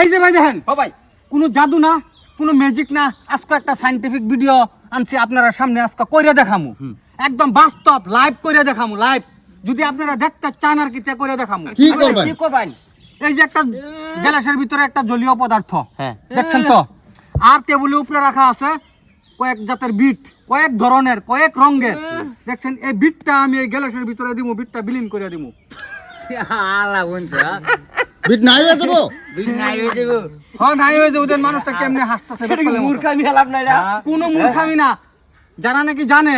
এই যে ভাই দেখেন ও ভাই। কোনো জাদু না কোনো ম্যাজিক না। আজকে একটা সাইন্টিফিক ভিডিও আনছি আপনারা সামনে আজকে কইরা দেখামু। একদম বাস্তব লাইভ কইরা দেখামু লাইভ যদি আপনারা দেখতে চান আর কি তে করে দেখামু। কি করবেন? কি করবেন? এই যে একটা গ্যালাসের ভিতরে একটা জলীয় পদার্থ। হ্যাঁ। দেখছেন তো? আর টেবিলের উপরে রাখা আছে কয়েক জাতের বিট কয়েক ধরনের কয়েক রঙের। দেখছেন এই বিটটা আমি এই গ্যালাসের ভিতরে দিব বিটটা বিলীন করে দিব বিট নাই হয়ে যাব? নাই হয়ে হ্যাঁ নাই যে ওদের মানুষটা কেমনে হাসতেছে? এটা কি বেকালের মতো। মূর্খামি হেলাপ নাই কোনো মূর্খামি না। যারা নাকি জানে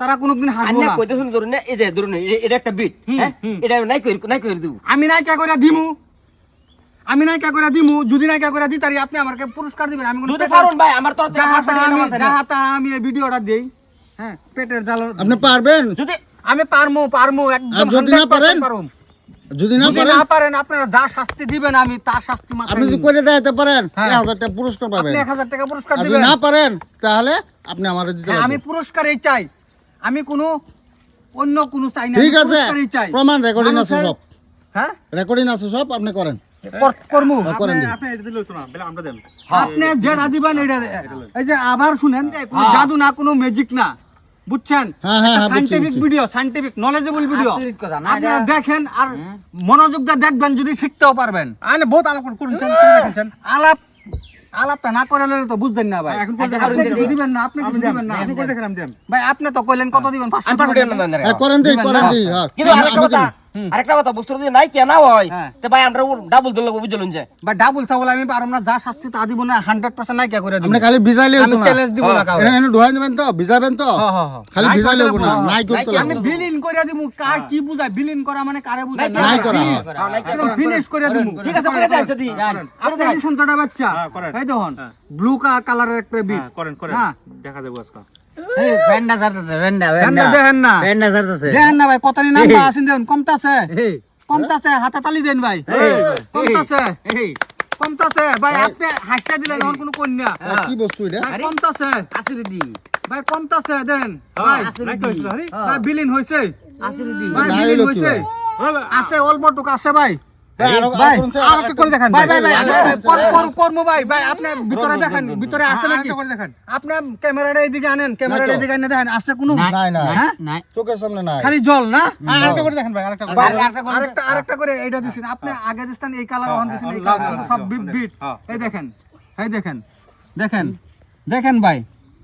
তারা কোনোদিন হাসবো না। কইতে শুনি ধরুন এই যে ধরুন এটা একটা বিট হ্যাঁ? এটা আমি নাই কই নাই কই দেব। আমি নাইকা করে দিমু। আমি নাইকা করে দিমু। যদি নাইকা করে দিই তারি আপনি আমাকে পুরস্কার দিবেন। আমি যদি পারুন ভাই আমার আমি এই ভিডিওটা দেই। হ্যাঁ পেটের জাল আপনি পারবেন? যদি আমি পারমু পারমু একদম যদি না পারেন? পারুম। যদি না পারেন না পারেন আপনারা যা শাস্তি দিবেন আমি তার শাস্তি মাথায় আপনি যদি করে দেখাতে পারেন হ্যাঁ। এক হাজার টাকা পুরস্কার পাবেন। আপনি এক হাজার টাকা পুরস্কার যদি দিবেন। না পারেন তাহলে আপনি আমার দিতে হ্যাঁ, আমি পুরস্কার এই চাই। আমি কোনো অন্য কোনো চাই না ঠিক আছে। প্রমাণ রেকর্ডিং আছে সব। হ্যাঁ? রেকর্ডিং আছে সব আপনি করেন। কর- করমু। হ্যাঁ, করেন দিন। আপনি যেটা দিবেন এটা এই যে আবার শুনেন কোনো জাদু না কোনো ম্যাজিক না। বুঝছেন? হ্যাঁ, হ্যাঁ, হ্যাঁ, বুঝছি, scientific video scientific knowledgeable video আপনারা দেখেন আর মনোযোগ দিয়ে দেখবেন যদি শিখতেও পারবেন। আনে বহুত আলাপ করছেন আলাপ আলাপটা না করে তো বুঝবেন না ভাই। এখন দিবেন না আপনি কিছু দিবেন না। এখন করে দেখলাম ভাই আপনি তো কইলেন কত দিবেন? না। হ্যাঁ, করেন দিই করেন? দিই হ্যাঁ। কিন্তু আরেকটা কথা। আরেকটা কথা বস্তু যদি নাই কেনা হয় হ্যাঁ। তো ভাই আমরা ডাবল দিলে বুঝলুন যে। ভাই ডাবল চাবল আমি পারব না যা শাস্তি তা দিব না হান্ড্রেড পার্সেন্ট নাই কে করে দিব। খালি ভিজাইলে হতো না। চ্যালেঞ্জ দিব না কাউকে এনে এনে ধোয়াই তো ভিজাবেন তো। হ্যাঁ, হ্যাঁ, হ্যাঁ। খালি ভিজাইলে হব না। নাই করতে আমি বিলীন করে দিব কার কি বুঝায় বিলীন করা মানে কারে বুঝায়? নাই করা। হ্যাঁ। একদম ফিনিশ করে দিব ঠিক আছে করে দেন যদি আপনি দিছেন তোটা বাচ্চা হ্যাঁ, এই দেখুন ব্লু কালারের একটা হ্যাঁ, করেন করেন। হ্যাঁ। দেখা যাব আজকে। ভেন্ডা ছাড়তেছে ভেন্ডা ভেন্ডা। দেখেন না। ভেন্ডা ছাড়তেছে দেখেন না ভাই কতনি নাম আছেন দেখুন কমতাছে। কমতাছে হাতে তালি দেন ভাই। কমতাছে। কমতাছে ভাই আপনি হাসিয়া দিলেন এখন কোনো কন্যা। কি বস্তু এটা? কমতাছে। আসুরি দি। ভাই কমতাছে দেন। ভাই হরি? ভাই বিলীন হইছে। আসুরি দি। ভাই বিলীন হইছে। আছে অল্প টুক আছে ভাই। ভাই, আরো- ভাই, আরও করুন, স্যার, আর আরেকটা- একটা করে দেখান ভাই ভাই ভাই আগে ভাই, ভাই, আছে, কর- কর- কর্ম ভাই ভাই আপনি ভিতরে দেখেন ভিতরে আছে নাকি? আরেকটা করে দেখান। আপনি ক্যামেরাটা এইদিকে আনেন ক্যামেরাটা তো। এইদিকে দেখেন আছে কোনো? নাই, নাই। হ্যাঁ? নাই চোখের সামনে নাই। খালি জল না? আরেকটা করে এইটা আপনি আগে দিছেন এই কালার এই কালার সব বিট হ্যাঁ। এই দেখেন এই দেখেন দেখেন দেখেন ভাই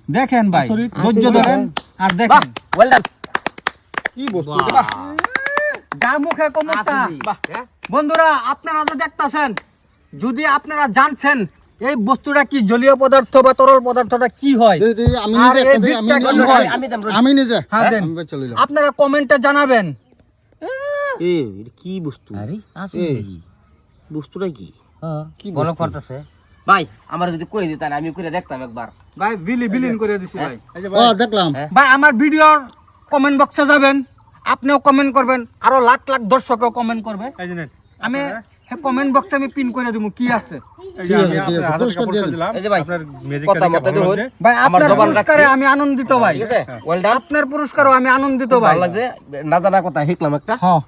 দেখেন ভাই ধৈর্য ধরেন আর দেখেন। ওয়েল ডান কি বস্তু এটা? যা মুখে কমতা। দি বন্ধুরা আপনারা যে দেখতাছেন যদি আপনারা জানছেন এই বস্তুটা কি জলীয় পদার্থ বা তরল পদার্থটা কি হয় আমি নিজে হয়? হ্যাঁ। আপনারা কমেন্টে জানাবেন। কি বস্তু? বস্তুটা কি? হ্যাঁ কি? ভাই আমার যদি কই দিতেন আমি করে দেখতাম একবার। ভাই বিলি বিলীন করে দিছি ভাই। দেখলাম। ভাই আমার ভিডিওর কমেন্ট বক্সে যাবেন। আপনিও কমেন্ট করবেন আরও লাখ লাখ দর্শকও কমেন্ট করবে। আমি কমেন্ট বক্সে আমি পিন করে দিব কি আছে? এই যে ঠিক আমি আনন্দিত ভাই। আপনার পুরস্কারও আমি আনন্দিত ভাই। না জানা কথা শিখলাম একটা। হ্যাঁ।